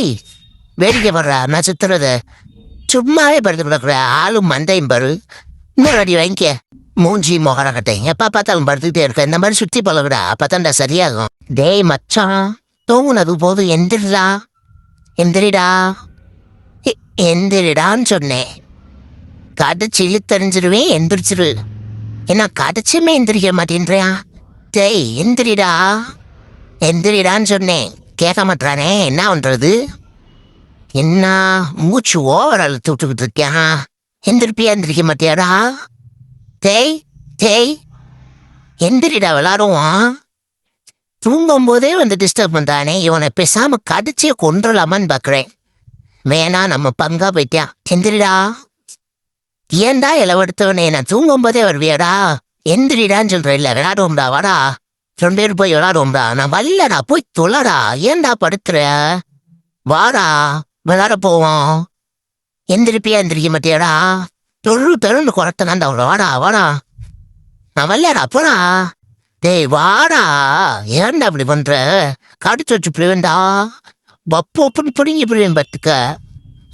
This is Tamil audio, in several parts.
ஏய் வேடிக்கை படுறா நான் சுத்துறது. சும்மாவே படுத்து கிடக்குற ஆளும் மந்தையும் பாரு. இன்னொரு அடி வாங்கிக்க. மூஞ்சி முகர கட்டேன் எப்பா பார்த்தாலும் படுத்துக்கிட்டே இருக்க. இந்த மாதிரி சுத்தி பழகுடா அப்பதான்டா சரியாகும். டேய் மச்சான் தூங்குனது போது எந்திரிடா. எந்திரிடா. எந்திரிடான்னு சொன்னேன். கடைச்சி தெரிஞ்சிருவேன் எந்திரிச்சிரு. என்ன கடைச்சியுமே எந்திரிக்க மாட்டேன்றியா? டேய் எந்திரிடா. எந்திரிடான்னு சொன்னேன். கேட்க மாட்டானே என்ன பண்ணுறது என்ன மூச்சு ஓவர் அழுத்து விட்டுக்கிட்டு இருக்கேன் எந்திரிப்பியா எந்திரிக்க மாட்டியாடா? டேய் டேய். எந்திரிடா விளாடுவான் தூங்கும்போதே வந்து டிஸ்டர்ப் பண்றானே. இவனை பேசாம கடிச்சே கொன்றலாமான்னு பார்க்குறேன் வேணா நம்ம பங்கா போயிட்டான் எந்திரிடா. ஏன்டா இளவெடுத்தவனே? நான் தூங்கும்போதே வருவியாடா. எந்திரிடான்னு சொல்கிறேன் இல்லை விளையாடுவோம்டா வாடா. ரெண்டு பேர் போய் விளாடுவோம்டா நான் வரலடா போய் தொலைடா ஏன்டா படுத்துற? வாடா விளாட போவோம். எந்திரிப்பியா எந்திரிக்க மாட்டியாடா? தொழு தொழுன்னு குறைத்தனாண்டா வாடா வாடா. நான் வரலடா போடா. டேய் வாடா. ஏன்டா அப்படி பண்ற? கடிச்சு வச்சு பிடிவேண்டா பப்பு ஒப்புன்னு பிடிங்கி பிடிவேன் பத்துக்க.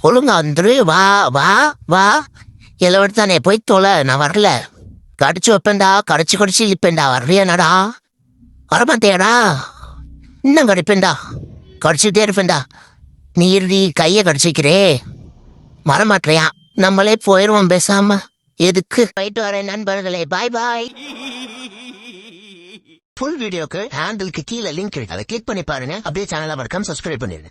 ஒழுங்கா வந்துரு. வா வா வா. இளவெடுத்தானே போய் தொலை நான் வரல. கடிச்சு வைப்பேன்டா. கடிச்சு கடிச்சு இழுப்பேன்டா. வர்றியானடா வரமாட்டேடா இன்னும் கடிப்பேன்டா. கடிச்சுட்டே இருப்பேன்டா. நீ இருடி கையை கடிச்சிக்கிறே. வரமாட்டியா நம்மளே போயிடுவோம் பேசாம. எதுக்கு? போயிட்டு வரேன் நண்பர்களே. பாய் பாய் ஃபுல் வீடியோக்கு ஹேண்டிலுக்கு கீழே லிங்க் இருக்கு. அதை கிளிக் பண்ணி பாருங்க. அப்படியே சேனலை மறக்காம சப்ஸ்கிரைப் பண்ணிடுங்க